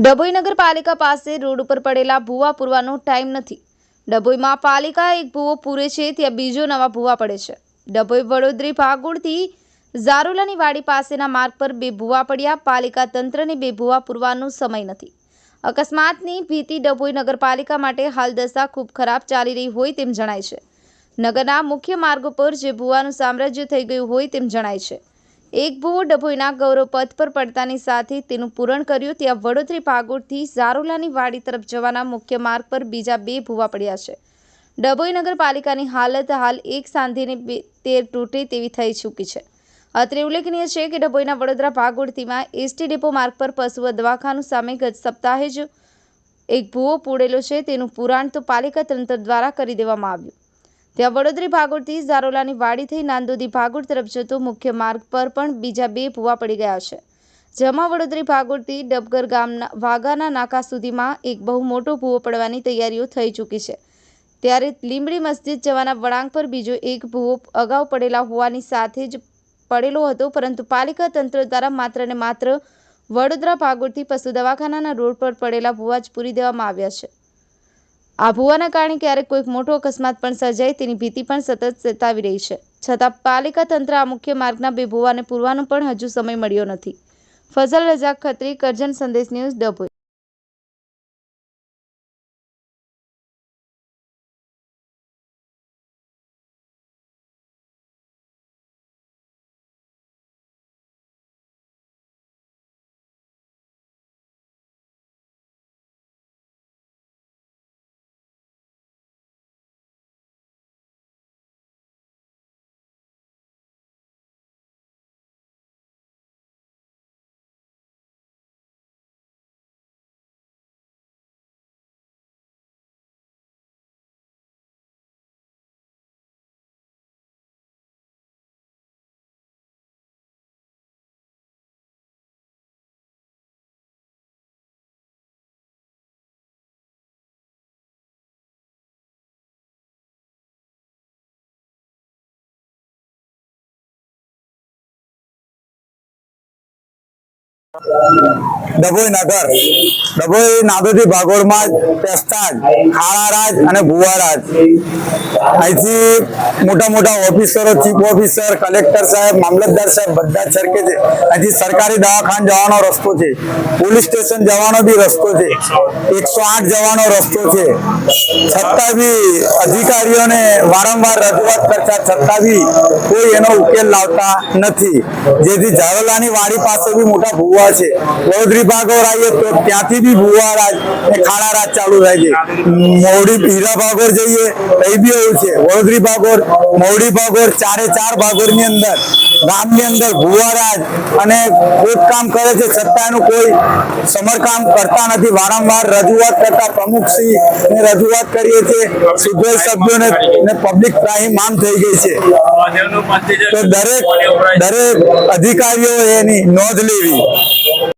ડભોઈ નગરપાલિકા પાસે રોડ ઉપર પડેલા ભૂવા પૂરવાનો ટાઈમ નથી. ડભોઈમાં પાલિકા એક ભૂવો પૂરે છે, ત્યાં બીજો નવા ભૂવા પડે છે. ડભોઈ વડોદરી ભાગોળથી ઝારોલાની વાડી પાસેના માર્ગ પર બે ભૂવા પડ્યા. પાલિકા તંત્રને બે ભૂવા પૂરવાનો સમય નથી. અકસ્માતની ભીતિ ડભોઈ નગરપાલિકા માટે હાલ દશા ખૂબ ખરાબ ચાલી રહી હોય તેમ જણાય છે. નગરના મુખ્ય માર્ગો પર જે ભૂવાનું સામ્રાજ્ય થઈ ગયું હોય તેમ જણાય છે. એક ભૂવો ડભોઈના ગૌરવ પથ પર પડતાની સાથે તેનું પૂરણ કર્યું, ત્યાં વડોદરી ભાગોળથી ઝારોલાની વાડી તરફ જવાના મુખ્ય માર્ગ પર બીજા બે ભૂવા પડ્યા છે. ડભોઈ નગરપાલિકાની હાલત હાલ એક સાંધીને તેર તૂટે તેવી થઈ ચૂકી છે. અત્રે ઉલ્લેખનીય છે કે ડભોઈના વડોદરા ભાગોળથીમાં એસટી ડેપો માર્ગ પર પશુઓ દવાખાનું સામે ગત સપ્તાહે જ એક ભૂવો પૂડેલો છે, તેનું પુરાણ તો પાલિકા તંત્ર દ્વારા કરી દેવામાં આવ્યું. ત્યાં વડોદરી ભાગોળથી ઝારોલાની વાડી થઈ નાંદોદી ભાગોળ તરફ જતો મુખ્ય માર્ગ પર પણ બીજા બે ભૂવા પડી ગયા છે. જેમાં વડોદરી ભાગોળથી ડબગર ગામના વાઘાના નાકા સુધીમાં એક બહુ મોટો ભૂવો પડવાની તૈયારીઓ થઈ ચૂકી છે. ત્યારે લીંબડી મસ્જિદ જવાના વળાંક પર બીજો એક ભૂવો અગાઉ પડેલા હોવાની સાથે જ પડેલો હતો, પરંતુ પાલિકા તંત્ર દ્વારા માત્ર ને માત્ર વડોદરા ભાગોળથી પશુ દવાખાનાના રોડ પર પડેલા ભૂવા જ પૂરી દેવામાં આવ્યા છે. આ ભૂવાના કારણે ક્યારેક કોઈક મોટો અકસ્માત પણ સર્જાય, તેની ભીતિ પણ સતત સતાવી રહી છે. છતાં પાલિકા તંત્ર આ મુખ્ય માર્ગના બે ભૂવાને પૂરવાનો પણ હજુ સમય મળ્યો નથી. ફઝલ રઝાક ખત્રી, કરજણ સંદેશ ન્યૂઝ ડભોઈ. ડભોઈ નગર. ડભોઈ નાદોદી ભાગોળમાં પેસ્તાજ ખાળારાજ અને ભુવારાજ. અહીંથી મોટા મોટા ઓફિસરો, ચીફ ઓફિસર, કલેક્ટર સાહેબ, મામલતદાર સાહેબ બધા સરકે છે. અહીંથી સરકારી દવાખાન જવાનો રસ્તો છે. પોલીસ સ્ટેશન જવાનો બી રસ્તો છે. એકસો આઠ જવાનો રસ્તો છે. છતાં બી અધિકારીઓને વારંવાર રજૂઆત કરતા છતાં બી કોઈ એનો ઉકેલ લાવતા નથી. જેથી ઝારોલાની વાડી પાસે બી મોટા ભૂવા છે. વડોદરી ભાગોર આવીએ તો ત્યાંથી બી ભૂવા રાજ ખાડા રાજ ચાલુ થાય છે. મોવડી હીરા ભાગોર જઈએ એ બી એવું છે. વડોદરી ભાગોર મોવડી ભાગોર ચારે ચાર ભાગોળની અંદર, ગામની અંદર ભૂવા રાજ અને ખોદકામ કરે છે. છતાં એનું કોઈ સમરકામ કરતા નથી. વારંવાર રજૂઆત કરતા પ્રમુખશ્રી ને રજૂઆત કરીએ છીએ. સુધોઈ સભ્યોને પબ્લિક ત્રાહી માન થઈ ગઈ છે. તો દરેક દરેક અધિકારીઓ એની નોંધ લેવી.